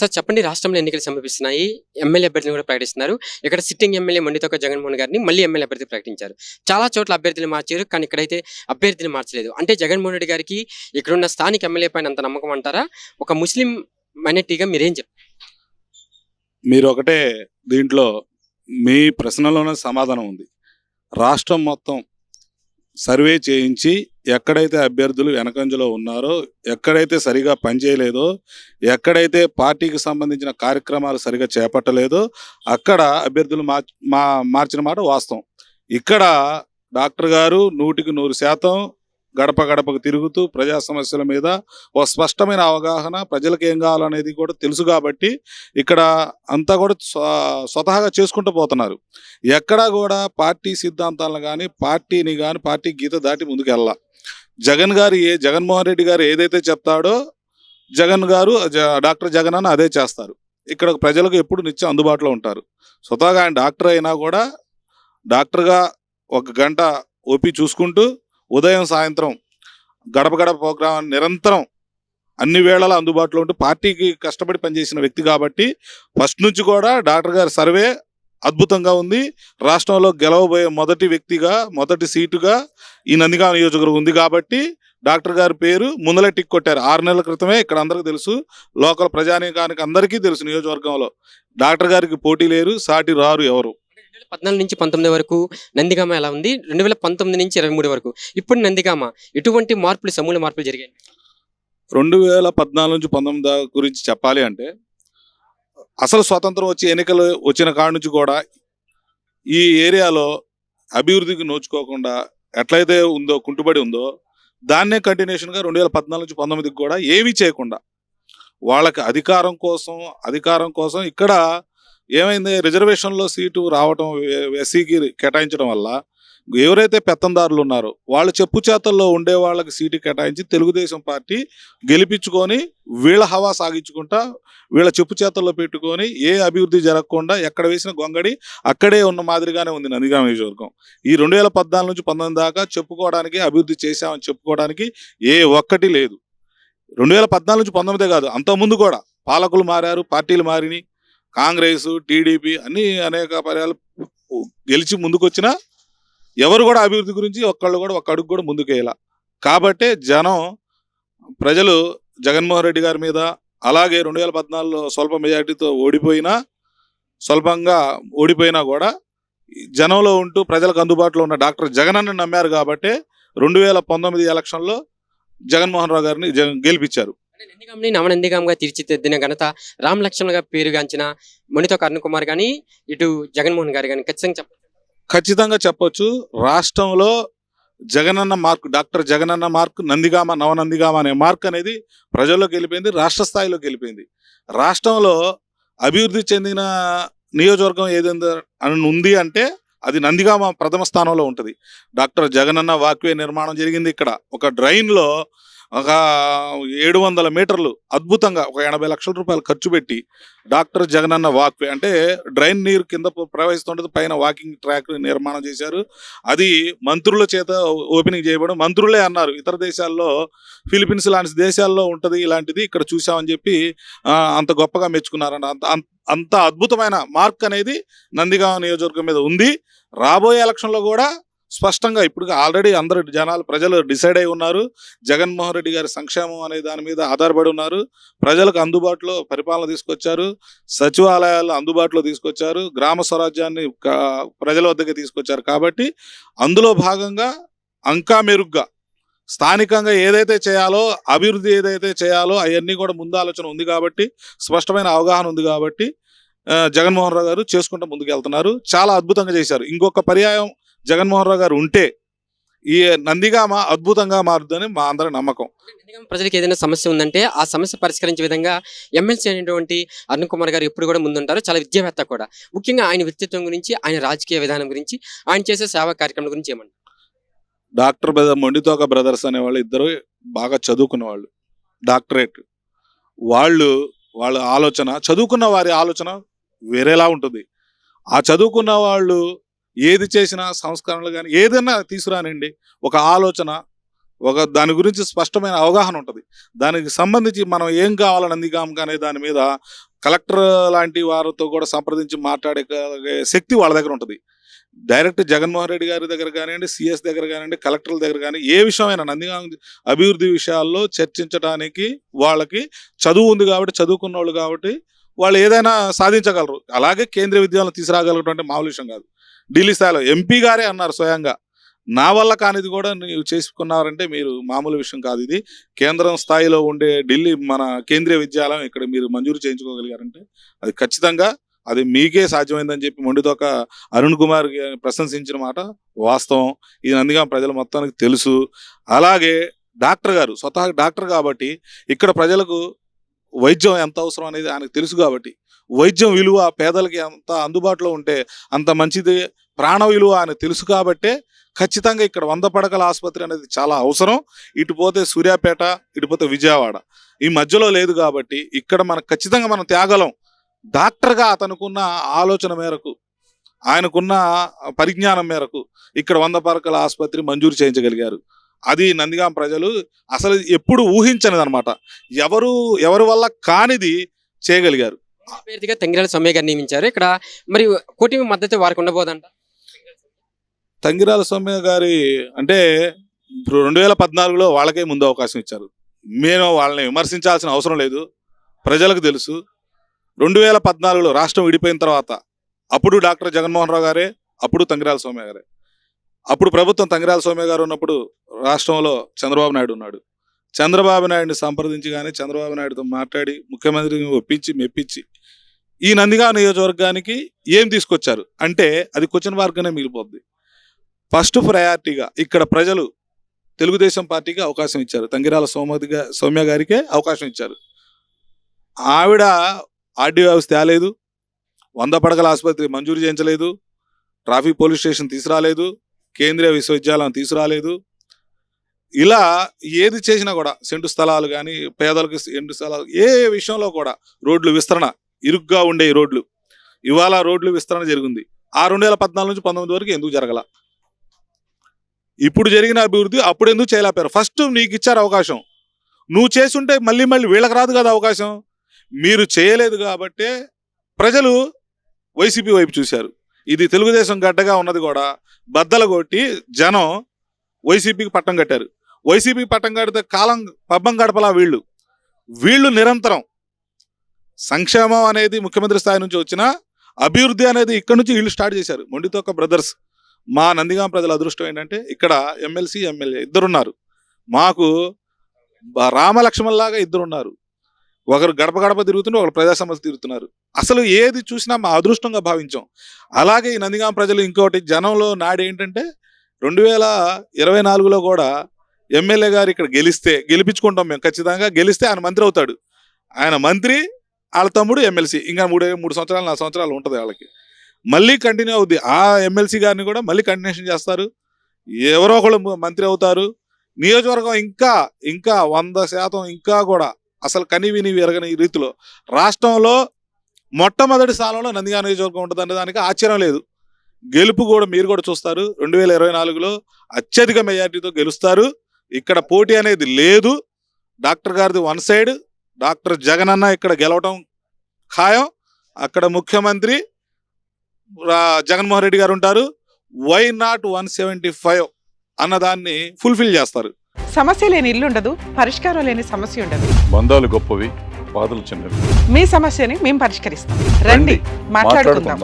Sir చెప్పండి రాష్ట్రంలో ఎన్నికలు సమీపిస్తున్నాయి. ఎమ్మెల్యే అభ్యర్థిని కూడా ప్రకటిస్తున్నారు. ఇక్కడ సిట్టింగ్ ఎమ్మెల్యే మండితోక జగన్మోహన్ గారిని మళ్ళీ ఎమ్మెల్యే అభ్యర్థి ప్రకటించారు. చాలా చోట్ల అభ్యర్థులు మార్చారు కానీ ఇక్కడైతే అభ్యర్థిని మార్చలేదు. అంటే జగన్మోహన్ రెడ్డి గారికి ఇక్కడున్న స్థానిక ఎమ్మెల్యే పైన అంత నమ్మకం అంటారా? ఒక ముస్లిం మైనార్టీగా మీరేం చెప్ మీరు ఒకటే దీంట్లో మీ ప్రశ్నలోనే సమాధానం ఉంది. రాష్ట్రం మొత్తం సర్వే చేయించి ఎక్కడైతే అభ్యర్థులు వెనకంజలో ఉన్నారో ఎక్కడైతే సరిగా పనిచేయలేదో ఎక్కడైతే పార్టీకి సంబంధించిన కార్యక్రమాలు సరిగా చేపట్టలేదో అక్కడ అభ్యర్థులు మార్ మా మార్చిన మాట వాస్తవం. ఇక్కడ డాక్టర్ గారు నూటికి నూరు శాతం గడప గడపకు తిరుగుతూ ప్రజా సమస్యల మీద ఒక స్పష్టమైన అవగాహన ప్రజలకు ఏం కావాలనేది కూడా తెలుసు కాబట్టి ఇక్కడ అంతా కూడా స్వతహాగా చేసుకుంటూ పోతున్నారు. ఎక్కడా కూడా పార్టీ సిద్ధాంతాలను కానీ పార్టీని కానీ పార్టీ గీత దాటి ముందుకెళ్ళ. జగన్ గారు ఏ జగన్మోహన్ రెడ్డి గారు ఏదైతే చెప్తాడో జగన్ గారు జ- డాక్టర్ జగన్ అని అదే చేస్తారు. ఇక్కడ ప్రజలకు ఎప్పుడు నిత్యం అందుబాటులో ఉంటారు. స్వతహాగా ఆయన డాక్టర్ అయినా కూడా డాక్టర్గా ఒక గంట ఓపి చూసుకుంటూ ఉదయం సాయంత్రం గడప గడప ప్రోగ్రాం నిరంతరం అన్ని వేళలా అందుబాటులో ఉంటూ పార్టీకి కష్టపడి పనిచేసిన వ్యక్తి కాబట్టి ఫస్ట్ నుంచి కూడా డాక్టర్ గారి సర్వే అద్భుతంగా ఉంది. రాష్ట్రంలో గెలవబోయే మొదటి వ్యక్తిగా మొదటి సీటుగా ఈ నందిగా నియోజకవర్గం ఉంది కాబట్టి డాక్టర్ గారి పేరు ముందలే టిక్ కొట్టారు. ఆరు నెలల క్రితమే ఇక్కడ అందరికీ తెలుసు. లోకల్ ప్రజానీకానికి అందరికీ తెలుసు నియోజకవర్గంలో. డాక్టర్ గారికి పోటీ లేరు సాటి రారు ఎవరు? పద్నాలుగు నుంచి పంతొమ్మిది వరకు నందిగామ ఎలా ఉంది? రెండు వేల పంతొమ్మిది నుంచి ఇరవై మూడు వరకు. ఇప్పుడు నందిగామ ఎటువంటి మార్పులు సమూల మార్పులు జరిగాయి? రెండు వేల పద్నాలుగు నుంచి పంతొమ్మిది గురించి చెప్పాలి అంటే అసలు స్వాతంత్రం వచ్చి ఎన్నికలు వచ్చిన కాడ నుంచి కూడా ఈ ఏరియాలో అభివృద్ధికి నోచుకోకుండా ఎట్లయితే ఉందో కుంటుబడి ఉందో దాన్నే కంటిన్యూషన్గా రెండు వేల పద్నాలుగు నుంచి పంతొమ్మిదికి కూడా ఏమీ చేయకుండా వాళ్ళకి అధికారం కోసం అధికారం కోసం ఇక్కడ ఏమైంది? రిజర్వేషన్లో సీటు రావటం ఎస్సీకి కేటాయించడం వల్ల ఎవరైతే పెత్తందారులు ఉన్నారో వాళ్ళు చెప్పు చేతల్లో ఉండే వాళ్ళకి సీటు కేటాయించి తెలుగుదేశం పార్టీ గెలిపించుకొని వీళ్ళ హవా సాగించుకుంటా వీళ్ళ చెప్పు చేతల్లో పెట్టుకొని ఏ అభివృద్ధి జరగకుండా ఎక్కడ వేసిన గొంగడి అక్కడే ఉన్న మాదిరిగానే ఉంది నందిగామ నియోజకవర్గం. ఈ రెండు వేల పద్నాలుగు నుంచి పంతొమ్మిది దాకా చెప్పుకోవడానికి అభివృద్ధి చేశామని చెప్పుకోవడానికి ఏ ఒక్కటి లేదు. రెండు వేల పద్నాలుగు నుంచి పంతొమ్మిదే కాదు అంతకుముందు కూడా పాలకులు మారారు పార్టీలు మారినాయి. కాంగ్రెస్ టీడీపీ అన్ని అనేక పర్యాలు గెలిచి ముందుకొచ్చినా ఎవరు కూడా అభివృద్ధి గురించి ఒక్కళ్ళు కూడా ఒక్క అడుగు కూడా ముందుకేయాల. కాబట్టే జనం ప్రజలు జగన్మోహన్ రెడ్డి గారి మీద అలాగే రెండు వేల పద్నాలుగులో స్వల్ప మెజార్టీతో ఓడిపోయినా స్వల్పంగా ఓడిపోయినా కూడా జనంలో ఉంటూ ప్రజలకు అందుబాటులో ఉన్న డాక్టర్ జగన్ నమ్మారు కాబట్టి రెండు వేల పంతొమ్మిది ఎలక్షన్లో జగన్మోహన్ రావు గారిని జగన్ గెలిపించారు. అంటే నందిగామని నవనందిగాంగా తీర్చిదిద్దిన ఘనత రామ్ లక్ష్మణ్గా పేరుగాంచిన మణితో అరుణ్ కుమార్ కానీ ఇటు జగన్మోహన్ గారు కానీ ఖచ్చితంగా చెప్పండి ఖచ్చితంగా చెప్పొచ్చు. రాష్ట్రంలో Jagananna mark doctor Jagananna mark Nandigama Navanandigama అనే మార్క్ అనేది ప్రజల్లోకి వెళ్ళిపోయింది రాష్ట్ర స్థాయిలోకి వెళ్ళిపోయింది. రాష్ట్రంలో అభివృద్ధి చెందిన నియోజకవర్గం ఏదైనా అని ఉంది అంటే అది నందిగామ ప్రథమ స్థానంలో ఉంటుంది. డాక్టర్ జగనన్న వాక్వే నిర్మాణం జరిగింది ఇక్కడ. ఒక డ్రైన్లో ఒక ఏడు వందల మీటర్లు అద్భుతంగా ఒక ఎనభై లక్షల రూపాయలు ఖర్చు పెట్టి డాక్టర్ జగనన్న వాక్వే అంటే డ్రైన్ నీరు కింద ప్రవహిస్తుండదు పైన వాకింగ్ ట్రాక్ నిర్మాణం చేశారు. అది మంత్రుల చేత ఓపెనింగ్ చేయబడి మంత్రులే అన్నారు. ఇతర దేశాల్లో ఫిలిపీన్స్ లాంటి దేశాల్లో ఉంటుంది ఇలాంటిది ఇక్కడ చూసామని చెప్పి అంత గొప్పగా మెచ్చుకున్నారన్న అంత- అంత అద్భుతమైన మార్క్ అనేది నందిగామ నియోజకవర్గం మీద ఉంది. రాబోయే ఎలక్షన్లో కూడా స్పష్టంగా ఇప్పుడు ఆల్రెడీ అందరు జనాలు ప్రజలు డిసైడ్ అయి ఉన్నారు. జగన్మోహన్ రెడ్డి గారి సంక్షేమం అనే దాని మీద ఆధారపడి ఉన్నారు. ప్రజలకు అందుబాటులో పరిపాలన తీసుకొచ్చారు. సచివాలయాలు అందుబాటులో తీసుకొచ్చారు. గ్రామ స్వరాజ్యాన్ని ప్రజల వద్దకి తీసుకొచ్చారు. కాబట్టి అందులో భాగంగా అంకా మెరుగ్గా స్థానికంగా ఏదైతే చేయాలో అభివృద్ధి ఏదైతే చేయాలో అవన్నీ కూడా ముందు ఆలోచన ఉంది కాబట్టి స్పష్టమైన అవగాహన ఉంది కాబట్టి జగన్మోహన్ రావు గారు చేసుకుంటూ ముందుకు వెళ్తున్నారు చాలా అద్భుతంగా చేశారు. ఇంకొక పర్యాయం జగన్మోహన్ రావు గారు ఉంటే ఈ నందిగామ అద్భుతంగా మారుద్దని మా అందరి నమ్మకం. ప్రజలకు ఏదైనా సమస్య ఉందంటే ఆ సమస్య పరిష్కరించే విధంగా ఎమ్మెల్సీ అయినటువంటి అరుణ్ కుమార్ గారు ఎప్పుడు కూడా ముందుంటారు చాలా విద్యావేత్త కూడా. ముఖ్యంగా ఆయన వ్యక్తిత్వం గురించి ఆయన రాజకీయ విధానం గురించి ఆయన చేసే సేవా కార్యక్రమం గురించి ఏమంటారు? డాక్టర్ బ్రదర్ మొండితోక బ్రదర్స్ అనే వాళ్ళు ఇద్దరు బాగా చదువుకున్న వాళ్ళు. డాక్టరేట్. వాళ్ళు వాళ్ళ ఆలోచన చదువుకున్న వారి ఆలోచన వేరేలా ఉంటుంది. ఆ చదువుకున్న వాళ్ళు ఏది చేసినా సంస్కరణలు కానీ ఏదైనా తీసుకురానండి ఒక ఆలోచన ఒక దాని గురించి స్పష్టమైన అవగాహన ఉంటుంది. దానికి సంబంధించి మనం ఏం కావాలని అందిగాం కానీ దాని మీద కలెక్టర్ లాంటి వారితో కూడా సంప్రదించి మాట్లాడే శక్తి వాళ్ళ దగ్గర ఉంటుంది. డైరెక్ట్ జగన్మోహన్ రెడ్డి గారి దగ్గర కానివ్వండి సిఎస్ దగ్గర కానివ్వండి కలెక్టర్ల దగ్గర కానీ ఏ విషయమైనా నందిగాం అభివృద్ధి విషయాల్లో చర్చించడానికి వాళ్ళకి చదువు ఉంది కాబట్టి చదువుకున్న వాళ్ళు కాబట్టి వాళ్ళు ఏదైనా సాధించగలరు. అలాగే కేంద్రీయ విద్యాలయం అంటే మామూలు విషయం కాదు. ఢిల్లీ స్థాయిలో ఎంపీ గారే అన్నారు స్వయంగా. నా వల్ల కానిది కూడా నీవు చేసుకున్నారంటే మీరు మామూలు విషయం కాదు ఇది. కేంద్రం స్థాయిలో ఉండే ఢిల్లీ మన కేంద్రీయ విద్యాలయం ఇక్కడ మీరు మంజూరు చేయించుకోగలిగారంటే అది ఖచ్చితంగా అది మీకే సాధ్యమైందని చెప్పి మొండితోక అరుణ్ కుమార్ ప్రశంసించిన మాట వాస్తవం. ఇది నందిగా ప్రజల మొత్తానికి తెలుసు. అలాగే డాక్టర్ గారు స్వతహా డాక్టర్ కాబట్టి ఇక్కడ ప్రజలకు వైద్యం ఎంత అవసరం అనేది ఆయనకు తెలుసు కాబట్టి వైద్యం విలువ పేదలకి అంత అందుబాటులో ఉంటే అంత మంచిది. ప్రాణ విలువ అని తెలుసు కాబట్టే ఖచ్చితంగా ఇక్కడ వంద పడకల ఆసుపత్రి అనేది చాలా అవసరం. ఇటు పోతే సూర్యాపేట ఇటు పోతే విజయవాడ. ఈ మధ్యలో లేదు కాబట్టి ఇక్కడ మనకు ఖచ్చితంగా మనం త్యాగలం. డాక్టర్గా అతనుకున్న ఆలోచన మేరకు ఆయనకున్న పరిజ్ఞానం మేరకు ఇక్కడ వంద పడకల ఆసుపత్రి మంజూరు చేయించగలిగారు. అది నందిగాం ప్రజలు అసలు ఎప్పుడు ఊహించనిది అనమాట ఎవరు ఎవరి వల్ల కానిది చేయగలిగారు. అభ్యర్థిగా తంగిరాల సౌమ్య గారు నియమించారు. ఇక్కడ మరి కూటమి మద్దతు వారికి ఉండబోదంట. తంగిరాల సౌమ్య గారి అంటే ఇప్పుడు రెండు వేల పద్నాలుగులో వాళ్ళకే ముందు అవకాశం ఇచ్చారు. మేము వాళ్ళని విమర్శించాల్సిన అవసరం లేదు. ప్రజలకు తెలుసు. రెండు వేల పద్నాలుగులో రాష్ట్రం విడిపోయిన తర్వాత అప్పుడు డాక్టర్ జగన్మోహన్ రావు గారే అప్పుడు తంగిరాల సౌమ్య గారే. అప్పుడు ప్రభుత్వం తంగిరాల సౌమ్య గారు ఉన్నప్పుడు రాష్ట్రంలో చంద్రబాబు నాయుడు ఉన్నాడు. చంద్రబాబు నాయుడిని సంప్రదించి కానీ చంద్రబాబు నాయుడుతో మాట్లాడి ముఖ్యమంత్రిని ఒప్పించి మెప్పించి ఈ నందిగా నియోజకవర్గానికి ఏం తీసుకొచ్చారు? అంటే అది క్వశ్చన్ మార్గానే మిగిలిపోద్ది. ఫస్ట్ ప్రయారిటీగా ఇక్కడ ప్రజలు తెలుగుదేశం పార్టీకి అవకాశం ఇచ్చారు. తంగిరాల సోమతి సౌమ్య గారికే అవకాశం ఇచ్చారు. ఆవిడ ఆర్డీ వ్యవస్థ తేలేదు. వంద పడకల ఆసుపత్రి మంజూరు చేయించలేదు. ట్రాఫిక్ పోలీస్ స్టేషన్ తీసుకురాలేదు. కేంద్రీయ విశ్వవిద్యాలయం తీసుకురాలేదు. ఇలా ఏది చేసినా కూడా సెంటు స్థలాలు కానీ పేదలకు ఎండు స్థలాలు ఏ విషయంలో కూడా రోడ్లు విస్తరణ ఇరుగ్గా ఉండే రోడ్లు. ఇవాళ రోడ్లు విస్తరణ జరిగింది. ఆ రెండు వేల పద్నాలుగు నుంచి పంతొమ్మిది వరకు ఎందుకు జరగల? ఇప్పుడు జరిగిన అభివృద్ధి అప్పుడు ఎందుకు చేయలేపారు ఫస్ట్ నీకు ఇచ్చారు అవకాశం. నువ్వు చేసుంటే మళ్ళీ మళ్ళీ వీళ్ళకి రాదు కదా అవకాశం. మీరు చేయలేదు కాబట్టే ప్రజలు వైసీపీ వైపు చూశారు. ఇది తెలుగుదేశం గడ్డగా ఉన్నది కూడా బద్దలు కొట్టి జనం వైసీపీకి పట్టం కట్టారు. వైసీపీ పట్టం కడితే కాలం పబ్బం గడపలా వీళ్ళు. వీళ్ళు నిరంతరం సంక్షేమం అనేది ముఖ్యమంత్రి స్థాయి నుంచి వచ్చిన అభివృద్ధి అనేది ఇక్కడ నుంచి వీళ్ళు స్టార్ట్ చేశారు. మొండితోక బ్రదర్స్ మా నందిగాం ప్రజల అదృష్టం ఏంటంటే ఇక్కడ ఎమ్మెల్సీ ఎమ్మెల్యే ఇద్దరున్నారు. మాకు రామలక్ష్మణ్లాగా ఇద్దరున్నారు. ఒకరు గడప గడప తిరుగుతున్నారు ఒకరు ప్రజా సమస్య తిరుగుతున్నారు అసలు ఏది చూసినా మా అదృష్టంగా భావించాం. అలాగే ఈ నందిగాం ప్రజలు ఇంకోటి జనంలో నాడు ఏంటంటే రెండు వేల ఇరవై నాలుగులో కూడా ఎమ్మెల్యే గారు ఇక్కడ గెలిస్తే గెలిపించుకుంటాం మేము ఖచ్చితంగా గెలిస్తే ఆయన మంత్రి అవుతాడు. ఆయన మంత్రి వాళ్ళ తమ్ముడు ఎమ్మెల్సీ. ఇంకా మూడు మూడు సంవత్సరాలు నాలుగు సంవత్సరాలు ఉంటుంది వాళ్ళకి. మళ్ళీ కంటిన్యూ అవుద్ది. ఆ ఎమ్మెల్సీ గారిని కూడా మళ్ళీ కంటిన్యూషన్ చేస్తారు. ఎవరో ఒకళ్ళు మంత్రి అవుతారు. నియోజకవర్గం ఇంకా ఇంకా వంద శాతం ఇంకా కూడా అసలు కనివిని ఎరగని రీతిలో రాష్ట్రంలో మొట్టమొదటి స్థానంలో నందిగా నియోజకవర్గం ఉంటుంది దానికి ఆశ్చర్యం లేదు. గెలుపు కూడా మీరు కూడా చూస్తారు. రెండు వేల ఇరవై నాలుగులో అత్యధిక మెజార్టీతో గెలుస్తారు. ఇక్కడ పోటీ అనేది లేదు. డాక్టర్ గారిది వన్ సైడ్ డాక్టర్ జగన్ అన్న ఇక్కడ గెలవటం ఖాయం. అక్కడ ముఖ్యమంత్రి జగన్మోహన్ రెడ్డి గారు ఉంటారు. Why not one seventy five అన్నదాన్ని ఫుల్ఫిల్ చేస్తారు. సమస్య లేని ఇల్లు ఉండదు పరిష్కారం లేని సమస్య ఉండదు. బంధాలు గొప్పవి బాధలు చిన్నవి. మీ సమస్యని మేము పరిష్కరిస్తాం. రండి మాట్లాడుకుందాం.